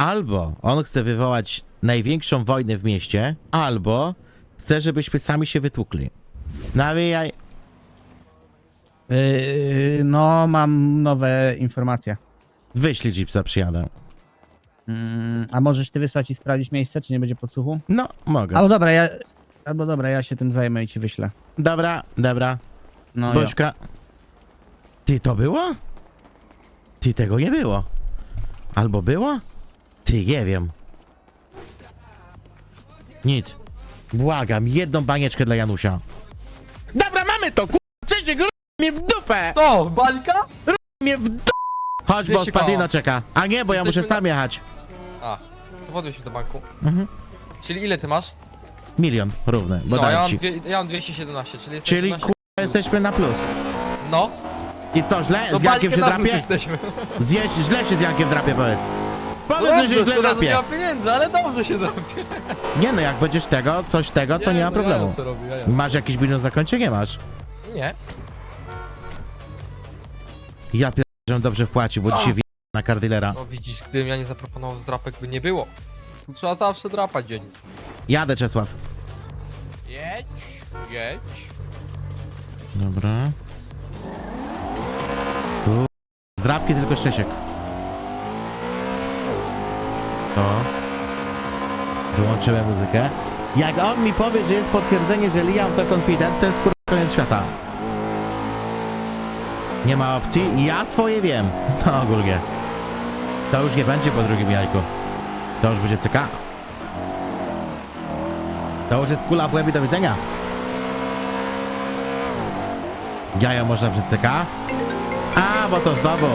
Albo on chce wywołać największą wojnę w mieście, albo chce, żebyśmy sami się wytłukli. Nawijaj. Yy, no, mam nowe informacje. Wyślij Jeepsa, przyjadę. Mm, a możesz ty wysłać i sprawdzić miejsce, czy nie będzie podsłuchu? No, mogę. Albo dobra, ja... Albo dobra, ja się tym zajmę i ci wyślę. Dobra, dobra. No, jo. Bośka. Ty to było? Ty tego nie było. Albo było? Ty nie wiem. Nic. Błagam, jedną banieczkę dla Janusia. Dobra, mamy to, ku... Krzysiek, r... mnie w dupę! O, bańka? Mnie w dupę! Chodź, bo 200 koła. Spadino czeka. A nie, bo ja muszę Jesteśmy sam jechać. A, to podnieś się do banku. Mhm. Czyli ile ty masz? Milion równy, bo No, ja mam, ci. dwie, ja mam 217, czyli jest Czyli jesteśmy na plus. No, I co, źle? to Z Jankiem się bańkę na plus drapie? jesteśmy. Zjeść, źle się z Jankiem drapie, powiedz. Powiedz, że się źle że nie ma pieniędzy, ale dobrze się drapie. Nie no, jak będziesz tego, coś tego, to nie, ma no, problemu. Ja co robię, ja Masz jakiś bilans na koncie? Nie masz. Nie. Ja pier... żebym dobrze wpłacił, bo dzisiaj na kardylera. No widzisz, gdybym ja nie zaproponował zdrapek, by nie było. Tu trzeba zawsze drapać dzień. Jadę, Czesław. Jedź, jedź. Dobra. Tu... Zdrabki tylko Szczesiek. To. Wyłączyłem muzykę. Jak on mi powie, że jest potwierdzenie, że Liam to konfident, to jest kur... koniec świata. Nie ma opcji? Ja swoje wiem. No ogólnie. To już nie będzie po drugim jajku. To już będzie CK. To już jest kula w łeb do widzenia. Jaja można przed CK? A, bo to znowu.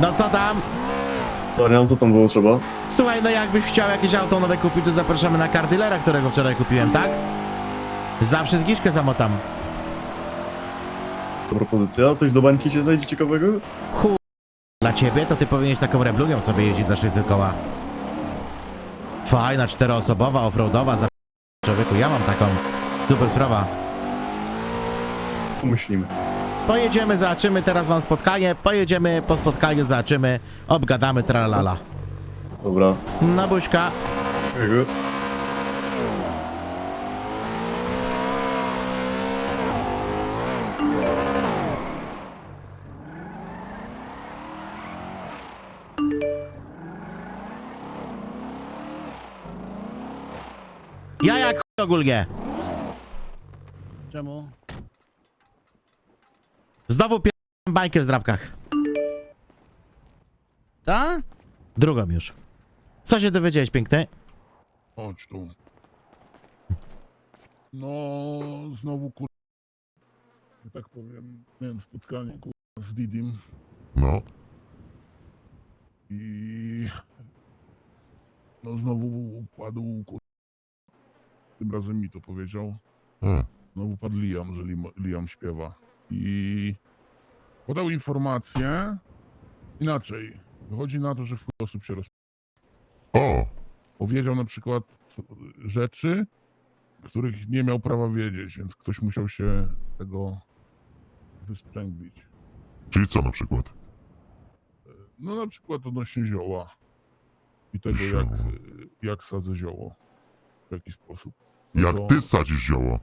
No co tam? Dorian, co tam było trzeba? Słuchaj, no jakbyś chciał jakieś auto nowe kupić, to zapraszamy na kardylera, którego wczoraj kupiłem, tak? Zawsze zgiszkę zamotam. To propozycja? Coś do bańki się znajdzie ciekawego? Chu... Dla ciebie to ty powinieneś taką reblugią sobie jeździć za 600 koła. Fajna, czteroosobowa, offroadowa, za... Człowieku, ja mam taką. Super sprawa. Pomyślimy. Pojedziemy, zobaczymy, teraz mam spotkanie, pojedziemy, po spotkaniu zobaczymy, obgadamy, tralala. Dobra. No buźka. Ja jak ogólnie. Czemu? Znowu pier... bańkę w zdrabkach. Ta? Drugą już. Co się dowiedziałeś, piękny? Chodź tu. No, znowu kur... że tak powiem, miałem spotkanie kur... z Didim No, i... No znowu padł kur... Tym razem mi to powiedział. e, Znowu padł Liam, że Liam śpiewa. I... Podał informację inaczej. Wychodzi na to, że w osób się roz... o, powiedział na przykład rzeczy, których nie miał prawa wiedzieć, więc ktoś musiał się tego wysprzęglić. czyli co na przykład? No na przykład odnośnie zioła i tego jak, jak sadzę zioło, w jaki sposób. No Jak to ty sadzisz zioło?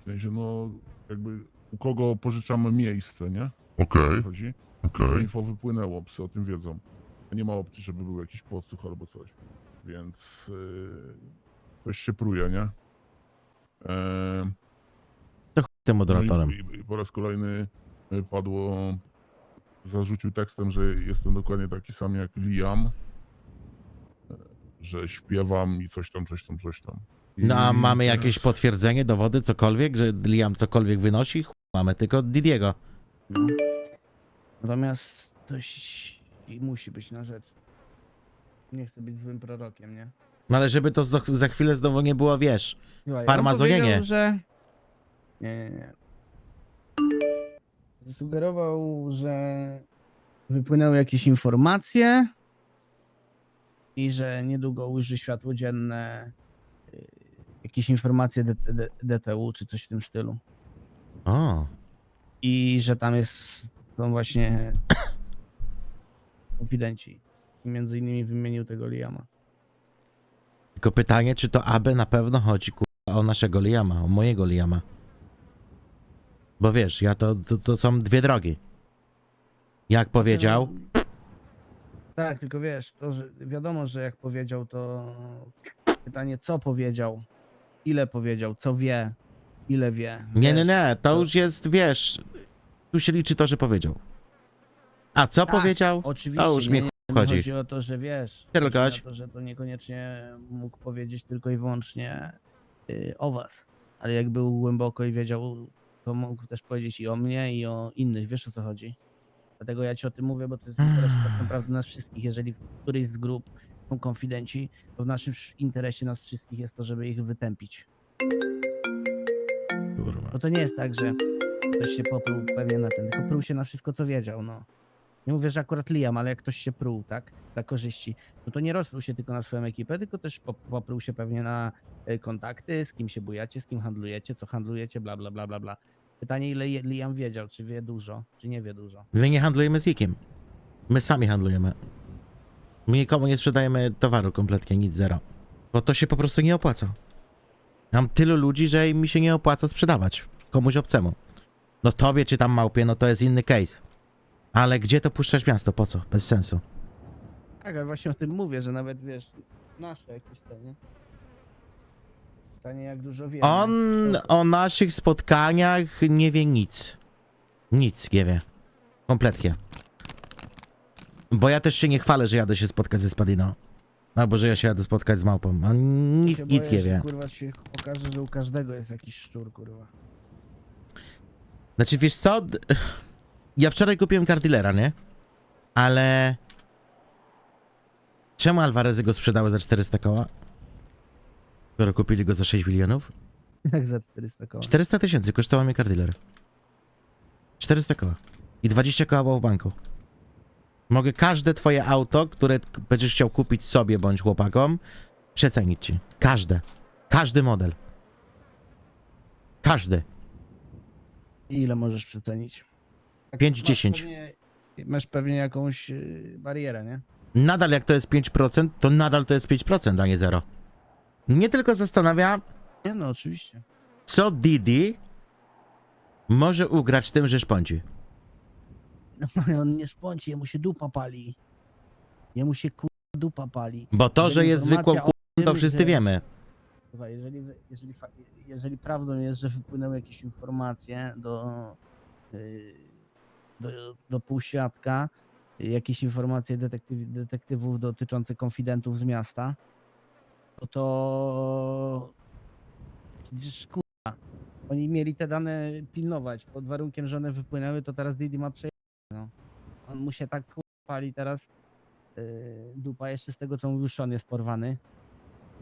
W sensie no jakby u kogo pożyczamy miejsce, nie? Okej, Chodzi? okej. Info wypłynęło, psy o tym wiedzą. Nie ma opcji, żeby był jakiś podsłuch albo coś. Więc yy, ktoś się pruje, nie? Eee, To chuj tym moderatorem. No i, i, I po raz kolejny y, padło, zarzucił tekstem, że jestem dokładnie taki sam jak Liam, e, że śpiewam i coś tam, coś tam, coś tam. I No a mamy jakieś potwierdzenie, dowody, cokolwiek, że Liam cokolwiek wynosi? Chuj, Mamy tylko Didiego. No. Natomiast ktoś i musi być na rzecz. Nie chcę być złym prorokiem, nie? No ale żeby to zdo- za chwilę znowu nie było, wiesz. Słuchaj, on powiedział, że... Nie, nie, nie. Zasugerował, że wypłynęły jakieś informacje i że niedługo ujrzy światło dzienne y, jakieś informacje D- D- DTU czy coś w tym stylu. O, I że tam jest, są właśnie konfidenci. I między innymi wymienił tego Liama. Tylko pytanie, czy to aby na pewno chodzi kurwa, o naszego Liama, o mojego Liama. Bo wiesz, ja to, to, to są dwie drogi. Jak powiedział, Tak, tylko wiesz, to że wiadomo, że jak powiedział, to pytanie, co powiedział, ile powiedział, co wie, ile wie. nie, nie, nie, to już jest, wiesz, tu się liczy to, że powiedział. A co Tak, powiedział? Oczywiście. To już nie, mi nie, nie chodzi. Chodzi o to, że wiesz. Chodzi o to, że to niekoniecznie mógł powiedzieć tylko i wyłącznie y, o was. Ale jak był głęboko i wiedział, to mógł też powiedzieć i o mnie, i o innych. Wiesz o co chodzi? Dlatego ja ci o tym mówię, bo to jest interes tak naprawdę nas wszystkich. Jeżeli w którejś z grup są konfidenci, to w naszym sz- interesie nas wszystkich jest to, żeby ich wytępić. Kurwa. Bo to nie jest tak, że ktoś się popruł pewnie na ten, tylko pruł się na wszystko, co wiedział, no. Nie mówię, że akurat Liam, ale jak ktoś się pruł, tak, dla korzyści, no to nie rozpruł się tylko na swoją ekipę, tylko też pop- popruł się pewnie na e, kontakty, z kim się bujacie, z kim handlujecie, co handlujecie, bla, bla, bla, bla, bla. Pytanie, ile je- Liam wiedział, czy wie dużo, czy nie wie dużo. My nie handlujemy z nikim. My sami handlujemy. My nikomu nie sprzedajemy towaru kompletnie, nic zero. Bo to się po prostu nie opłaca. Mam tylu ludzi, że mi się nie opłaca sprzedawać komuś obcemu. No tobie czy tam małpie, no to jest inny case. Ale gdzie to puszczać miasto? Po co? Bez sensu. Tak, ale właśnie o tym mówię, że nawet, wiesz, nasze jakieś te, nie? Pytanie, jak dużo wie. On o naszych spotkaniach nie wie nic. Nic nie wie. Kompletnie. Bo ja też się nie chwalę, że jadę się spotkać ze Spadino. Albo że ja się jadę spotkać z małpą. A się nic boję, nie że, wie. Kurwa się okaże, że u każdego jest jakiś szczur, kurwa. Znaczy, wiesz co? D- Ja wczoraj kupiłem Cardillera, nie? Ale... Czemu Alvarezy go sprzedały za 400 koła? Skoro kupili go za 6 milionów? Jak za 400 koła. 400 tysięcy kosztował mnie Cardiller. 400 koła. I 20 koła było w banku. Mogę każde twoje auto, które będziesz chciał kupić sobie bądź chłopakom, przecenić ci. Każde. Każdy model. Każdy. I ile możesz przecenić? Tak, 5-10. Masz pewnie, masz pewnie jakąś yy, barierę, nie? Nadal jak to jest 5%, to nadal to jest 5%, a nie 0. Mnie tylko zastanawia, Nie no, oczywiście. co Didi może ugrać tym, że szpąci. On nie szpąci, jemu się dupa pali. Jemu się kurwa dupa pali. Bo to, że jest zwykłą k***ą, to wszyscy wiemy. Kurwa, jeżeli, jeżeli, jeżeli prawdą jest, że wypłynęły jakieś informacje do, yy, do, do półświadka, jakieś informacje detektyw, detektywów dotyczące konfidentów z miasta, to to przecież kurwa, oni mieli te dane pilnować. Pod warunkiem, że one wypłynęły, to teraz Didi ma przejęcie. On mu się tak kurwa pali teraz yy, dupa jeszcze z tego, co mówił Sean jest porwany.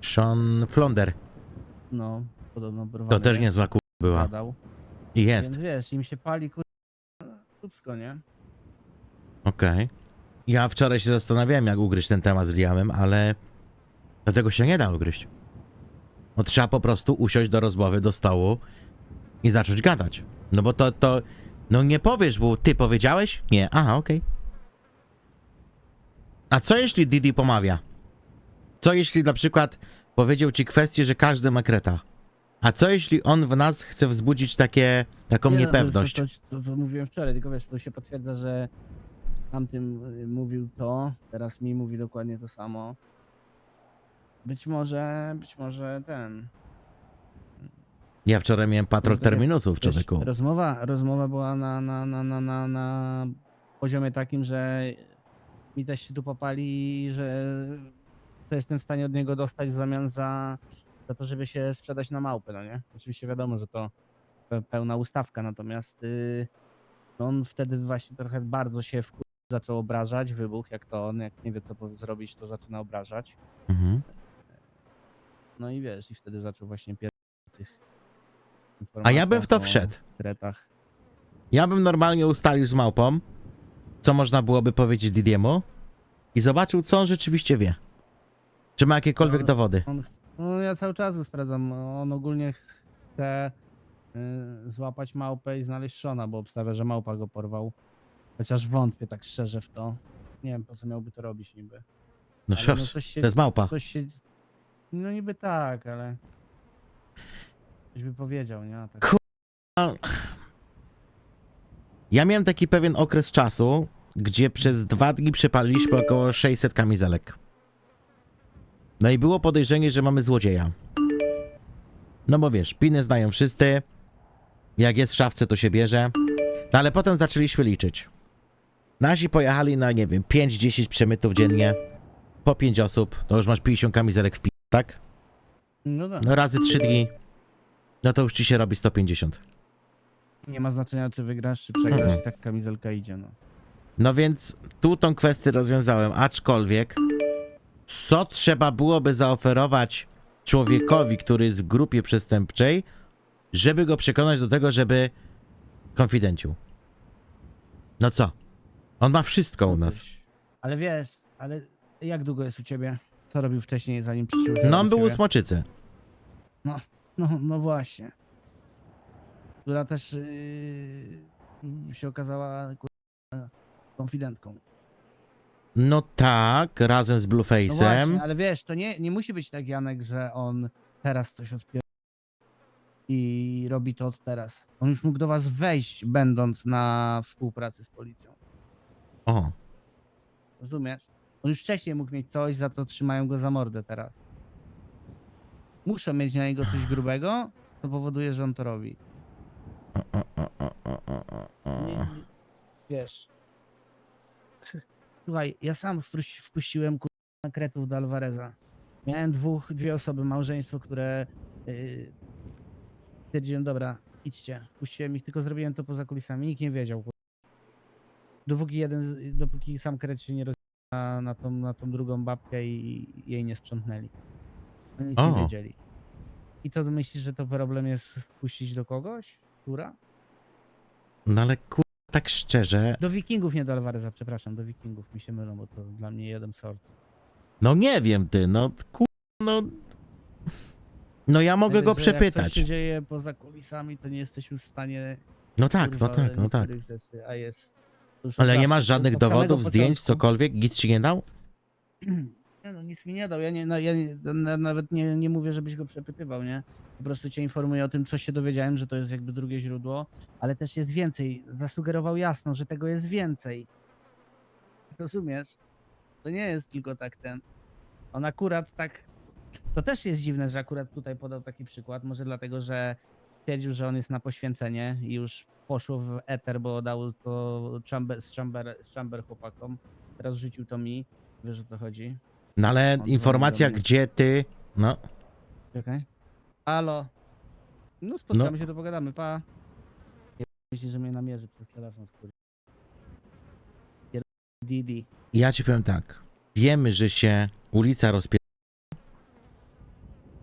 Sean Flonder. No, podobno porwany. To też nie? niezła k***a była. Gadał. I jest. Więc wiesz, im się pali kur... Tupsko, nie? Okej. Ja wczoraj się zastanawiałem, jak ugryźć ten temat z Liamem, ale do tego się nie da ugryźć. No trzeba po prostu usiąść do rozmowy, do stołu i zacząć gadać. No bo to, to, no nie powiesz, bo ty powiedziałeś? Nie, aha, okej. A co jeśli Didi pomawia? Co jeśli na przykład powiedział ci kwestię, że każdy ma kreta? A co jeśli on w nas chce wzbudzić takie, taką Nie, no, niepewność? To, to, to, to mówiłem wczoraj, tylko wiesz, to się potwierdza, że tamtym y, mówił to, teraz mi mówi dokładnie to samo. Być może, być może ten... Ja wczoraj miałem patrol terminusów, człowieku. rozmowa, rozmowa była na, na, na, na, na, na poziomie takim, że mi też się tu popali, że to jestem w stanie od niego dostać w zamian za, za to, żeby się sprzedać na małpę, no nie? Oczywiście wiadomo, że to pe- pełna ustawka, natomiast y, no on wtedy właśnie trochę bardzo się w zaczął obrażać, wybuch, jak to on, jak nie wie co zrobić, to zaczyna obrażać. Mhm. No i wiesz, i wtedy zaczął właśnie pier... A ja bym w to wszedł. Kretach. Ja bym normalnie ustalił z małpą, co można byłoby powiedzieć Didiemu i zobaczył, co on rzeczywiście wie. Czy ma jakiekolwiek No, dowody. On, ch- no ja cały czas go sprawdzam. On ogólnie chce y, złapać małpę i znaleźć Shona, bo obstawia, że małpa go porwał. Chociaż wątpię tak szczerze w to. Nie wiem, po co miałby to robić niby. No Ale szos, coś się, to jest małpa. Coś się... No niby tak, ale... Ktoś by powiedział, nie? A tak... Ja miałem taki pewien okres czasu, gdzie przez dwa dni przepaliliśmy około 600 kamizelek. No i było podejrzenie, że mamy złodzieja. No bo wiesz, piny znają wszyscy. Jak jest w szafce, to się bierze. No ale potem zaczęliśmy liczyć. Nasi pojechali na, nie wiem, 5-10 przemytów dziennie. Po 5 osób, to już masz 50 kamizelek w pi... tak? No tak. No razy 3 dni. No to już ci się robi 150. Nie ma znaczenia, czy wygrasz, czy przegrasz, i tak kamizelka idzie, no. No więc tu tą kwestię rozwiązałem, aczkolwiek co trzeba byłoby zaoferować człowiekowi, który jest w grupie przestępczej, żeby go przekonać do tego, żeby konfidencił? No co? On ma wszystko u No nas. coś. Ale wiesz, ale jak długo jest u ciebie? Co robił wcześniej, zanim przyszedł? No do on był u ciebie? Smoczycy. No, no właśnie. Która też yy, się okazała kurwa, konfidentką. No tak, razem z No właśnie, Blueface'em. ale wiesz, to nie, nie musi być tak, Janek, że on teraz coś odpier... i robi to od teraz. On już mógł do was wejść, będąc na współpracy z policją. O, Rozumiesz? On już wcześniej mógł mieć coś, za co trzymają go za mordę teraz. Muszą mieć na niego coś grubego, to powoduje, że on to robi. o, o, o, o, o, o, Nie, o. nie, wiesz. Słuchaj, ja sam wpuś- wpuściłem kurwa kretów do Alvareza. Miałem dwóch, dwie osoby, małżeństwo, które yy, stwierdziłem, dobra, idźcie. Wpuściłem ich, tylko zrobiłem to poza kulisami. Nikt nie wiedział. kurwa. Dopóki jeden, z- dopóki sam kret się nie roz na, tą, na tą drugą babkę i jej nie sprzątnęli. Oni nic O. nie wiedzieli. I to myślisz, że to problem jest wpuścić do kogoś? Która? No ale kur... tak szczerze, Do wikingów, nie do Alvareza, przepraszam, do wikingów mi się mylą, bo to dla mnie jeden sort. no nie wiem ty, no kur... no... No ja mogę go Że Jak coś przepytać. się dzieje poza kulisami, to nie jesteśmy w stanie. No tak, no kurwa, tak, no tak. niektórych Rzeczy, a jest. to już Ale nie zawsze, masz żadnych samego dowodów, zdjęć, początku. cokolwiek? Nic ci nie dał? Nie no, nic mi nie dał. Ja, nie, no, ja nie, na, nawet nie, nie mówię, żebyś go przepytywał, nie? Po prostu cię informuję o tym, co się dowiedziałem, że to jest jakby drugie źródło, ale też jest więcej. Zasugerował jasno, że tego jest więcej. Rozumiesz? To nie jest tylko tak ten. On akurat tak. To też jest dziwne, że akurat tutaj podał taki przykład. Może dlatego, że stwierdził, że on jest na poświęcenie i już poszło w eter, bo dał to chamber, z, chamber, z chamber chłopakom. Teraz rzucił to mi. Wiesz o co chodzi? No ale dzwoni informacja, gdzie ty... No, Czekaj. Halo. No spotkamy się, to pogadamy, pa. Nie myślisz, że mnie namierzy przez telefon, skur... Pier- Didi. ja ci powiem tak. Wiemy, że się ulica rozpie...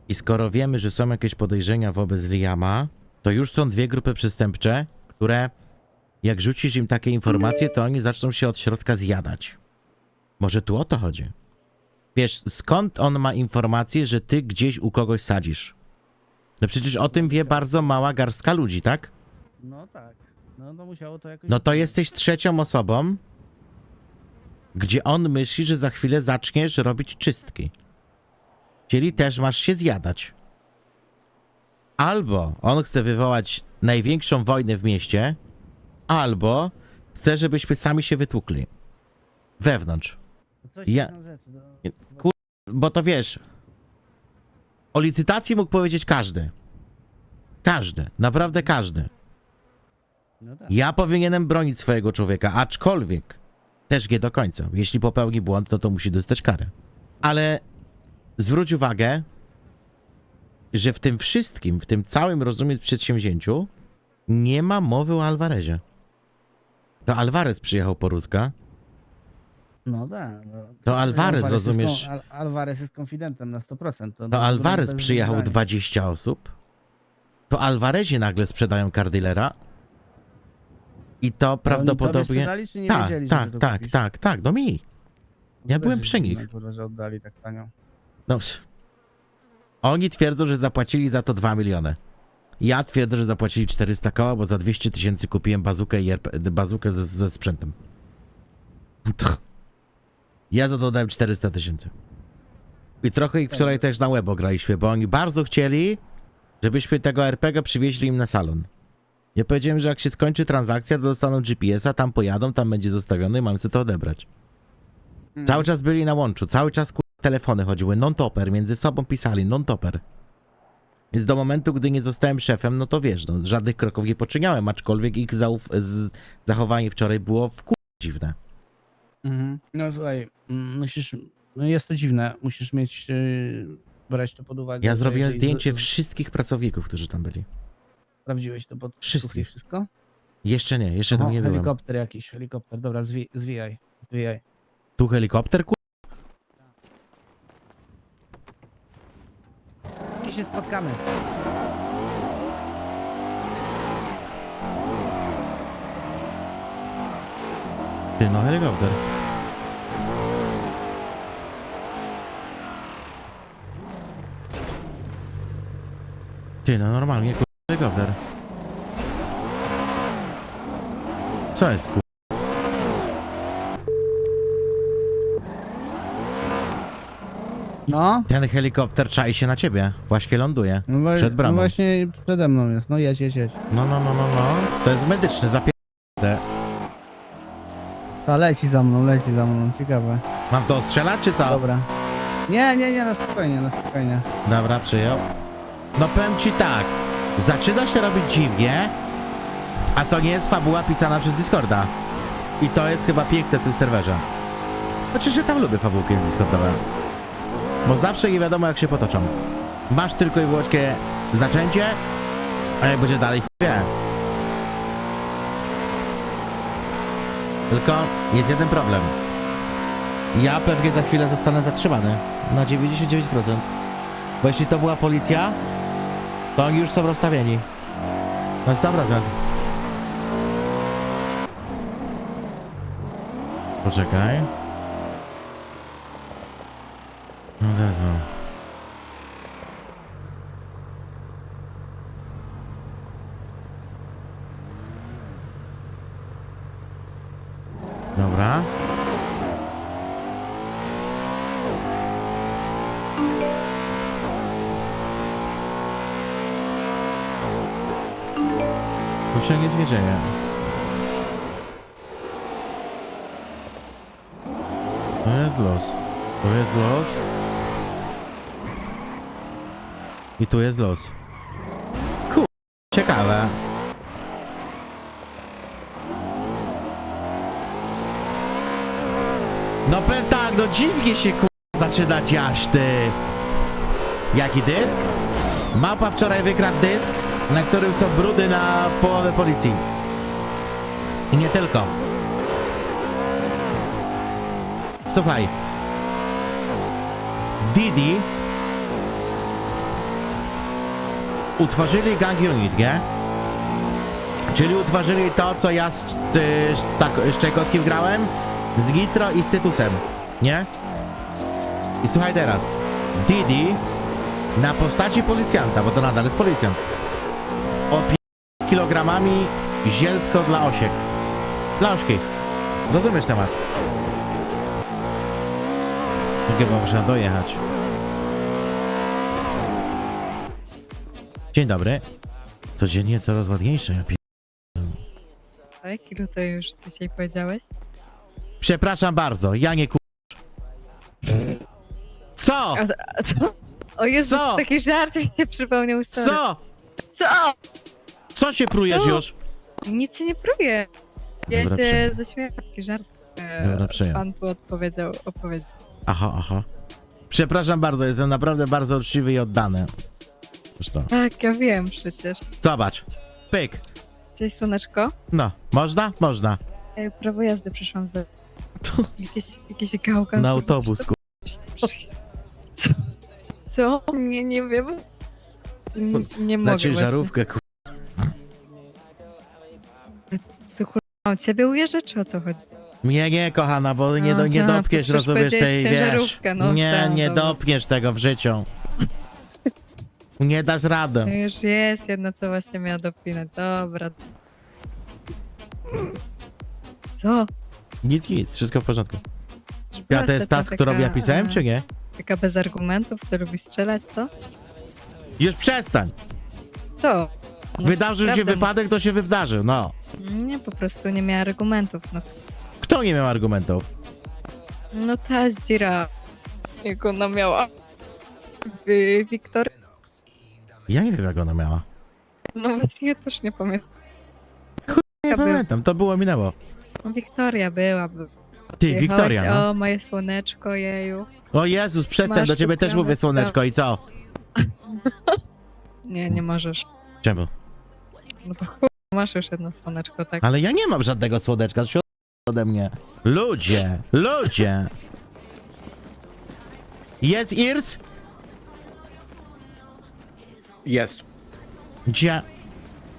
I skoro wiemy, że są jakieś podejrzenia wobec Liama, to już są dwie grupy przestępcze, które jak rzucisz im takie informacje, to oni zaczną się od środka zjadać. Może tu o to chodzi? Wiesz, skąd on ma informację, że ty gdzieś u kogoś sadzisz? No przecież o tym wie bardzo mała garstka ludzi, tak? No tak. No to musiało to jakoś... No to jesteś trzecią osobą, gdzie on myśli, że za chwilę zaczniesz robić czystki. Czyli też masz się zjadać. Albo on chce wywołać największą wojnę w mieście, albo chce, żebyśmy sami się wytłukli. Wewnątrz. Coś ja- jedną rzecz, no. Kur- Bo to wiesz, o licytacji mógł powiedzieć każdy. Każdy, naprawdę każdy. No tak. Ja powinienem bronić swojego człowieka, aczkolwiek też nie do końca. Jeśli popełni błąd, no to musi dostać karę. Ale zwróć uwagę, że w tym wszystkim, w tym całym rozumie przedsięwzięciu, nie ma mowy o Alvarezie. To Alvarez przyjechał po Ruska. No tak. No. To Alvarez, jest rozumiesz? kon- Al Alvarez jest konfidentem na 100%. To, To Alvarez przyjechał wybrania. 20 osób. To Alvarezie nagle sprzedają car dealera. I to prawdopodobnie. sprzedali, czy nie Tak, wiedzieli, że tak, to tak, kupisz? tak, tak, no mi. Ja byłem jest przy nich. Kurwa, że oddali tak tanio. No, ps- oni twierdzą, że zapłacili za to 2 miliony. Ja twierdzę, że zapłacili 400 koła, bo za 200 tysięcy kupiłem bazukę, i RP, bazukę ze, ze sprzętem. To, Ja za to dałem 400 tysięcy. I trochę ich wczoraj też na łeb graliśmy, bo oni bardzo chcieli, żebyśmy tego RPG przywieźli im na salon. Ja powiedziałem, że jak się skończy transakcja, to dostaną GPS-a, tam pojadą, tam będzie zostawiony i mam sobie to odebrać. Mm. Cały czas byli na łączu, cały czas telefony chodziły, non-topper, między sobą pisali, non-topper. Więc do momentu, gdy nie zostałem szefem, no to wiesz, no, żadnych kroków nie poczyniałem, aczkolwiek ich zauf... z... zachowanie wczoraj było w dziwne. Mhm. No słuchaj, mm, musisz, no jest to dziwne, musisz mieć, yy, brać to pod uwagę. Ja że zrobiłem jeżeli zdjęcie z- z- wszystkich pracowników, którzy tam byli. Sprawdziłeś to pod Wszystkich. wszystko? Jeszcze nie, jeszcze tam nie byłem. helikopter jakiś, helikopter, dobra, zwi, zwijaj, zwijaj. Tu helikopter, ku... I się spotkamy. Ty, no helikopter. Ty, no normalnie, ku... helikopter. Co jest, ku... No, Ten helikopter czai się na ciebie. Właśnie ląduje. no, wa- Przed bramą. No właśnie przede mną jest, no jedź, jedź, jedź. No, no, no, no, no. To jest medyczny, zapier... Ta leci za mną, leci za mną, ciekawe. Mam to odstrzelać, czy co? Dobra. Nie, nie, nie, na spokojnie, na spokojnie. Dobra, przyjął. No powiem ci tak. Zaczyna się robić dziwnie, a to nie jest fabuła pisana przez Discorda. I to jest chyba piękne w tym serwerze. Znaczy, że tam lubię fabułki Discordowe. Bo zawsze nie wiadomo jak się potoczą. Masz tylko i wyłącznie zaczęcie, a jak będzie dalej, wie. Tylko jest jeden problem. Ja pewnie za chwilę zostanę zatrzymany. Na 99%. Bo jeśli to była policja, to oni już są rozstawieni. Na 100%. Poczekaj. No Jezu. Dobra. Tu się nic nie dzieje. To jest los. To jest los. I tu jest los. Kur... Ciekawe. No powiem tak, no dziwnie się kur... zaczyna dziać, ty. Jaki dysk? Mapa wczoraj wykradł dysk, na którym są brudy na połowę policji. I nie tylko. Słuchaj. Didi utworzyli gang unit, nie? Czyli utworzyli to, co ja z, z, tak, z Czajkowskim grałem, z Gitro i z Tytusem, nie? I słuchaj teraz. Didi na postaci policjanta, bo to nadal jest policjant, opie kilogramami zielsko dla osiek. Dla ośki. Rozumiesz temat? Chyba muszę dojechać. Dzień dobry. Codziennie coraz ładniejsze. Ja pi... Tak, ilu to już dzisiaj powiedziałeś? Przepraszam bardzo, ja nie ku... Co? A, a co? O Jezu, Co? taki żart mi się przypomniał. sorry. Co? Co? Co się prujesz Co? już? Nic się nie próbuję. Ja Dobra, się zaśmiałam, taki żart. e, Dobra. Pan tu odpowiedział, opowiedział. Aha, aha. Przepraszam bardzo, jestem naprawdę bardzo uczciwy i oddany. Zresztą. Tak, ja wiem przecież. Zobacz. Pyk. Cześć, słoneczko. No, można? Można. E, Prawo jazdy przyszłam za... Tu. Jakiś, jakiś gałkan. Na autobus, ku... Co? Nie, nie wiem. Nie, mogę Na ciężarówkę, ku... To kurwa, ujeżdża, czy o co chodzi? Nie, nie, kochana, bo nie, do, nie Aha, dopniesz, przecież rozumiesz tej, wiesz. ciężarówkę, no nie, tak, nie dobra. dopniesz tego w życiu. Nie dasz To rady. już jest jedna, co właśnie miała dopinać. Dobra. Co? Nic, nic, wszystko w porządku. Ja to jest task, którą ja pisałem, czy nie? Taka bez argumentów, to lubi strzelać, co? Już przestań! Co? No, Wydarzył się prawda, wypadek, to się wydarzył, no. Nie, po prostu nie miała argumentów. No, Kto nie miał argumentów? no ta zdzira, jak ona miała. Wy, Wiktor? Ja nie wiem, jak ona miała. No właśnie, ja też nie pamiętam. Nie Ja byłem. pamiętam, to było, minęło. No, Wiktoria była. by- Ty, Wiktoria, no. O, moje słoneczko, jeju. O Jezus, przestań, Masz do ciebie też mówię słoneczko i co? Nie, nie możesz. Czemu? No to chuj, masz już jedno słoneczko, tak? Ale ja nie mam żadnego słodeczka, się ode mnie. Ludzie, ludzie. Jest Irs? Jest. Gdzie?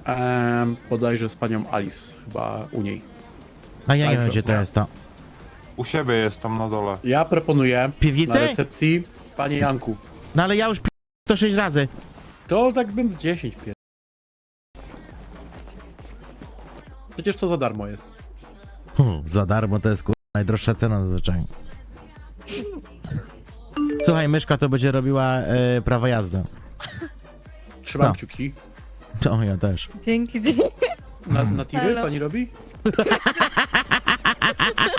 Ehm, bodajże z panią Alice, chyba u niej. A ja nie wiem, gdzie to jest to. U siebie jest tam na dole. Ja proponuję na Piwnicy? recepcji panie Janku. No ale ja już pi... to sześć razy. To tak bym z 10 pier... Przecież to za darmo jest. Za darmo to jest kur... najdroższa cena zazwyczaj. Słuchaj, myszka to będzie robiła e, prawo jazdy. Trzymam No. kciuki. To ja też. Dzięki, dzięki. Na, na Halo. pani robi?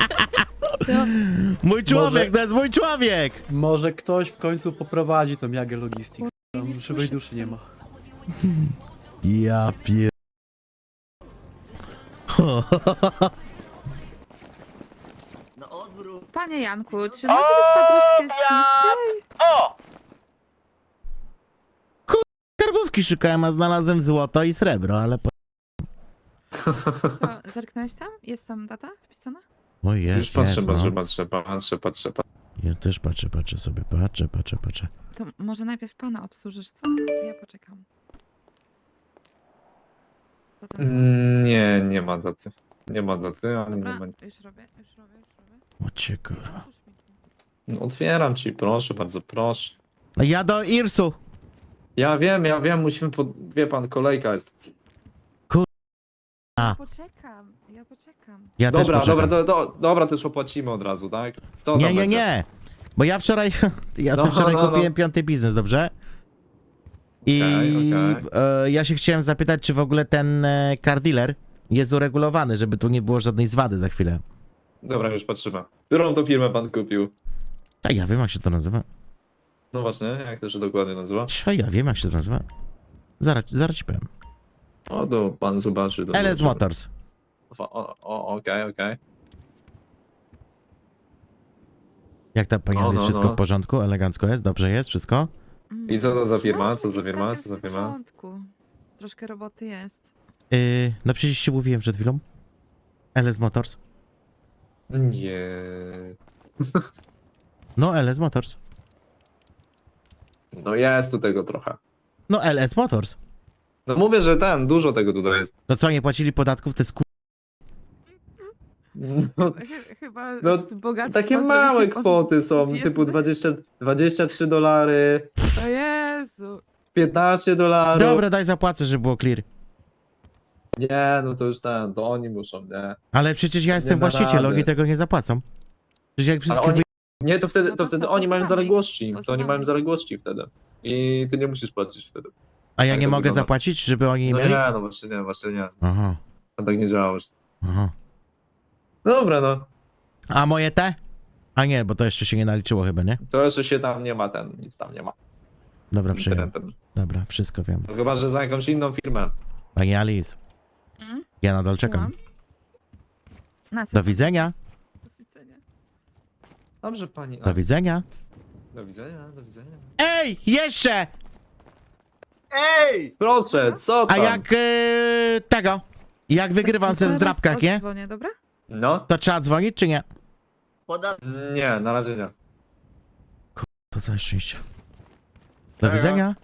Mój człowiek, Może- to jest mój człowiek! Może ktoś w końcu poprowadzi tą Jagę Logistics. Tam żywej duszy nie ma. Ja pier... Panie Janku, czy może być troszkę ciszej? Skarbówki szukałem, a znalazłem złoto i srebro, ale... Po... Co, zerknąłeś tam? Jest tam data wpisana? O jest, Już patrzę, jest, patrzę, no. patrzę, patrzę, patrzę, patrzę. Ja też patrzę, patrzę sobie, patrzę, patrzę, patrzę. To może najpierw pana obsłużysz, co? Ja poczekam. Potem... Mm, Nie, nie ma daty. Nie ma daty, ale nie Dobra, ma... już robię, już robię, już robię. O cię kurwa. Otwórz mi tu. No, otwieram ci, proszę, bardzo proszę. No ja do Irsu! Ja wiem, ja wiem, musimy po... Wie pan, kolejka jest. A. Ja poczekam, ja poczekam. Ja też Dobra, poczekam. dobra, do, do, dobra, to już opłacimy od razu, tak? Co Nie, tam nie, będzie? nie! Bo ja wczoraj, ja No, sobie wczoraj no, no. kupiłem piąty biznes, dobrze? I Okej, e, ja się chciałem zapytać, czy w ogóle ten e, car dealer jest uregulowany, żeby tu nie było żadnej zwady za chwilę. Dobra, już patrzymy. Którą to firmę pan kupił? A ja wiem, jak się to nazywa. No właśnie, jak to się dokładnie nazywa? A ja wiem, jak się to nazywa. Zaraz, zaraz ci powiem. O, to pan zobaczy. to LS zobaczy. Motors. O, o, o, okej, okej. Jak tam, panie O, Alice, no, wszystko no. w porządku? Elegancko jest? Dobrze jest? Wszystko? I co to za firma? No, Co za jest firma? Co za w firma? porządku. Troszkę roboty jest. Yy, no przecież ci mówiłem przed chwilą. LS Motors. Nie. No, LS Motors. No jest tu tego trochę. No, LS Motors. No mówię, że ten, dużo tego tutaj jest. No co, nie płacili podatków? To jest ku... No, Chy- Chyba No, z bogactwa takie małe się kwoty są, biedny. typu 20, 23 dolary, O Jezu. 15 dolarów. Dobra, daj zapłacę, żeby było clear. Nie, no to już ten, to oni muszą, nie. Ale przecież ja jestem da właściciel, rady. oni tego nie zapłacą. Przecież jak wszystko oni- wy... Nie, to wtedy, No to to wtedy co, oni mają ich, zaległości, to oni mają ich. zaległości wtedy. I ty nie musisz płacić wtedy. A ja tak nie to mogę wygląda. zapłacić, żeby oni nie No mieli? nie, no właśnie nie, właśnie nie. Aha, A tak nie działa już. aha. Dobra, no. A moje te? A nie, bo to jeszcze się nie naliczyło chyba, nie? To jeszcze się tam nie ma ten, nic tam nie ma. Dobra, przyjąłem. Internetem. Dobra, wszystko wiem. No chyba, że za jakąś inną firmę. Pani Alice, Mm? ja nadal czekam. Słucham? Na co? Do widzenia, Do widzenia. Dobrze, pani. do widzenia. do widzenia, do widzenia. Ej, jeszcze! Proszę, co A tam? jak e, tego? Jak wygrywam Zaraz zdrabkach, nie? odzwonię, dobra? No? To trzeba dzwonić, czy nie? Nie, na razie nie. To całe szczęście. Do Elo. widzenia.